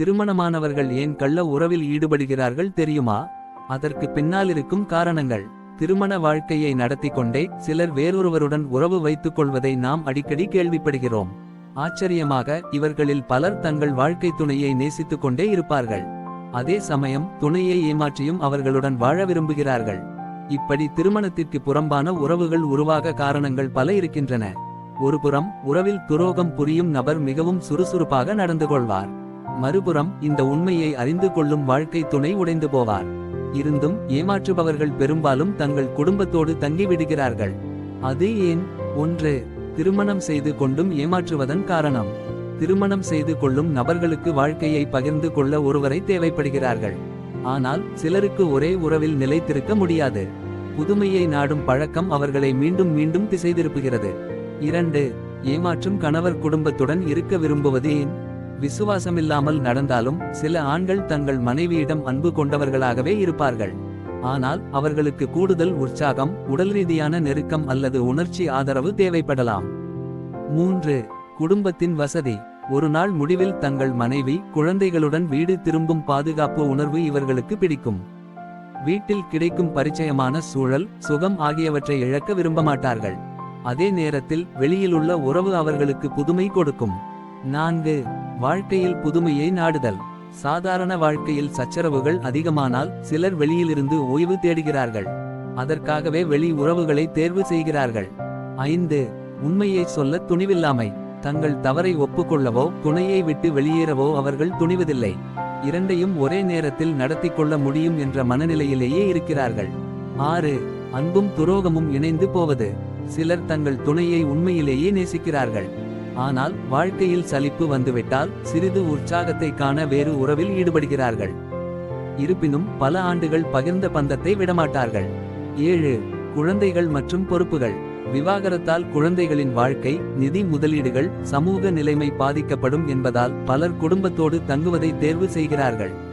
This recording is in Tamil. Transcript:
திருமணமானவர்கள் ஏன் கள்ள உறவில் ஈடுபடுகிறார்கள் தெரியுமா? அதற்கு பின்னால் இருக்கும் காரணங்கள். திருமண வாழ்க்கையை நடத்தி கொண்டே சிலர் வேறொருவருடன் உறவு வைத்துக் கொள்வதை நாம் அடிக்கடி கேள்விப்படுகிறோம். ஆச்சரியமாக இவர்களில் பலர் தங்கள் வாழ்க்கை துணையை நேசித்துக் கொண்டே இருப்பார்கள். அதே சமயம் துணையை ஏமாற்றியும் அவர்களுடன் வாழ விரும்புகிறார்கள். இப்படி திருமணத்திற்கு புறம்பான உறவுகள் உருவாக காரணங்கள் பல இருக்கின்றன. ஒருபுறம் உறவில் துரோகம் புரியும் நபர் மிகவும் சுறுசுறுப்பாக நடந்து கொள்வார். மறுபுறம் இந்த உண்மையை அறிந்து கொள்ளும் வாழ்க்கை துணை உடைந்து போவார். இருந்தும் ஏமாற்றுபவர்கள் பெரும்பாலும் தங்கள் குடும்பத்தோடு தங்கிவிடுகிறார்கள். அது ஏன்? ஒன்று திருமணம் செய்து கொண்டும் ஏமாற்றுவதன் காரணம். திருமணம் செய்து கொள்ளும் நபர்களுக்கு வாழ்க்கையை பகிர்ந்து கொள்ள ஒருவரை தேவைப்படுகிறார்கள். ஆனால் சிலருக்கு ஒரே உறவில் நிலைத்திருக்க முடியாது. புதுமையை நாடும் பழக்கம் அவர்களை மீண்டும் மீண்டும் திசை திருப்புகிறது இரண்டு ஏமாற்றும் கணவர் குடும்பத்துடன் இருக்க விரும்புவது ஏன்? விசுவாசமில்லாமல் நடந்தாலும் சில ஆண்கள் தங்கள் மனைவியிடம் அன்பு கொண்டவர்களாகவே இருப்பார்கள். ஆனால் அவர்களுக்கு கூடுதல் உற்சாகம் உடல் ரீதியான நெருக்கம் அல்லது உணர்ச்சி ஆதரவு தேவைப்படலாம். மூன்று குடும்பத்தின் வசதி. ஒரு நாள் முடிவில் தங்கள் மனைவி குழந்தைகளுடன் வீடு திரும்பும் பாதுகாப்பு உணர்வு இவர்களுக்கு பிடிக்கும். வீட்டில் கிடைக்கும் பரிச்சயமான சூழல் சுகம் ஆகியவற்றை இழக்க விரும்ப மாட்டார்கள் அதே நேரத்தில் வெளியிலுள்ள உறவு அவர்களுக்கு புதுமை கொடுக்கும். நான்கு வாழ்க்கையில் புதுமையை நாடுதல். சாதாரண வாழ்க்கையில் சச்சரவுகள் அதிகமானால் சிலர் வெளியிலிருந்து ஓய்வு தேடுகிறார்கள். அதற்காகவே வெளி உறவுகளை தேர்வு செய்கிறார்கள். ஐந்து உண்மையை சொல்ல துணிவில்லாமை. தங்கள் தவறை ஒப்புக்கொள்ளவோ துணையை விட்டு வெளியேறவோ அவர்கள் துணிவதில்லை. இரண்டையும் ஒரே நேரத்தில் நடத்தி கொள்ள முடியும் என்ற மனநிலையிலேயே இருக்கிறார்கள். ஆறு அன்பும் துரோகமும் இணைந்து போவது. சிலர் தங்கள் துணையை உண்மையிலேயே நேசிக்கிறார்கள். ஆனால் வாழ்க்கையில் சலிப்பு வந்துவிட்டால் சிறிது உற்சாகத்தை காண வேறு உறவில் ஈடுபடுகிறார்கள். இருப்பினும் பல ஆண்டுகள் பகிர்ந்த பந்தத்தை விடமாட்டார்கள். ஏழு குழந்தைகள் மற்றும் பொறுப்புகள். விவாகரத்தால் குழந்தைகளின் வாழ்க்கை நிதி முதலீடுகள் சமூக நிலைமை பாதிக்கப்படும் என்பதால் பலர் குடும்பத்தோடு தங்குவதை தேர்வு செய்கிறார்கள்.